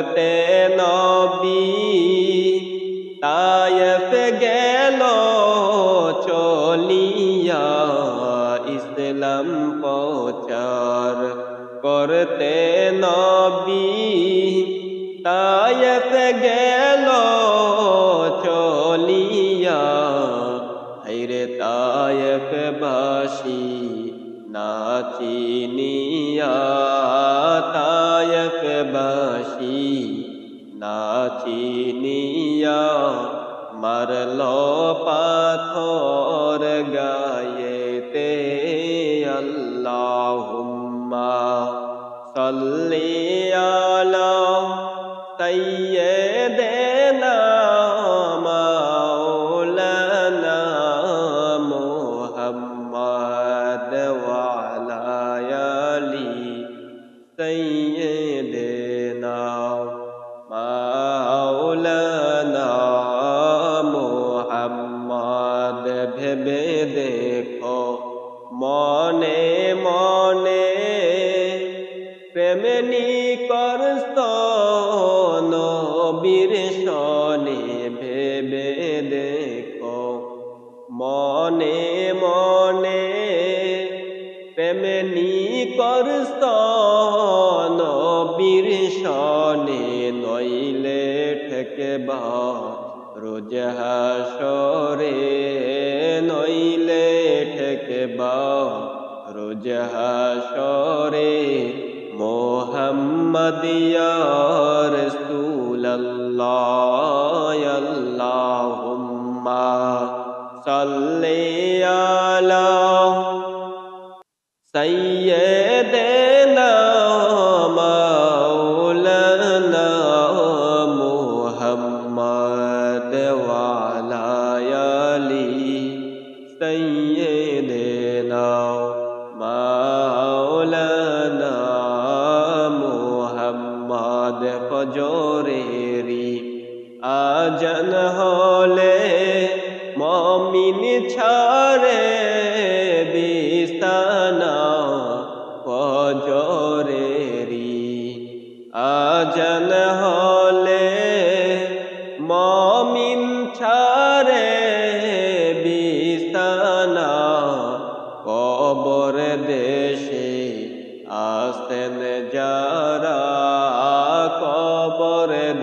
করতে নবী, তায়েফ গেল চলিয়া ইসলাম প্রচার করতে নবী, তায়েফ গেল চলিয়া। হাইরে তায়েফ বাসী নাচিনিয়া বাসী নাচিনিয়া মারল পাথর গায়েতে আল্লাহুম্মা সাল্লি আলা সাইয়্যিদিনা। প্রেমনি করস্ত নবীর সনে ভেবে দেখো। মনে মনে প্রেমনি করস্ত নবীর সনে নইলে ঠেকবা রোজ হাসরে, নইলে ঠেকবা রোজ হাসরে। محمد یا رسول اللہ اللہم صلی علی سید জোরে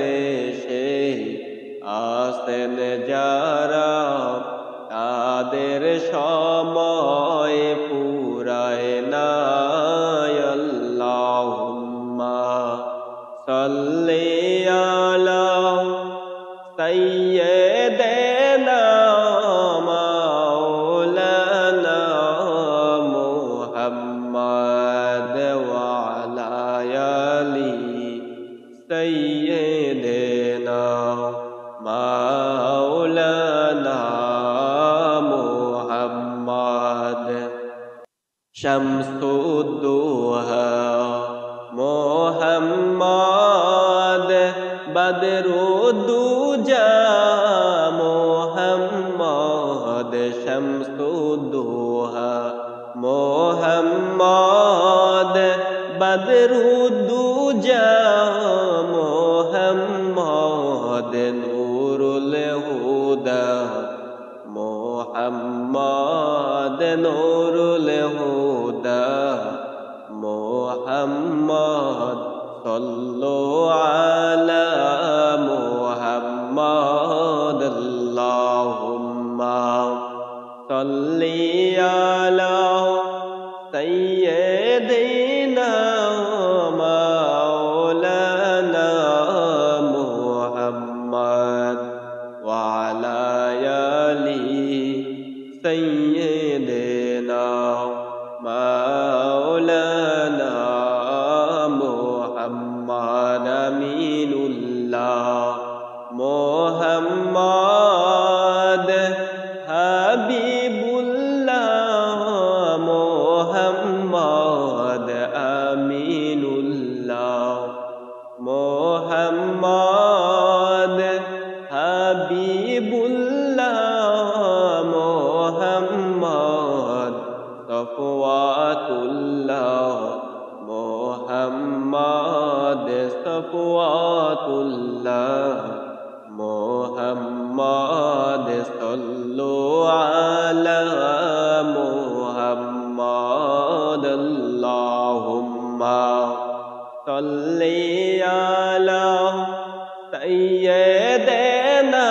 দেশে আসেন যারা তাদের সময় পুরায় না আল্লাহুম্মা সাল্লি আলা সাইয়্যিদিনা শামসুদ্দোহা মোহাম্মদ বদরুদ্দুজা মোহাম্মদ শামসুদ্দোহা মোহাম্মদ বদরুদ্দুজা মোহাম্মদ নূরুল হুদা মোহাম্মদ নূরুল হুদা। محمد صلوا على محمد. اللهم صل على سيدنا مولانا محمد وعلى آله سيدنا الله محمد حبيب الله محمد أمين الله محمد حبيب الله محمد صفوات الله محمد تقوى الله محمد صلوا على محمد اللهم صل على سيدنا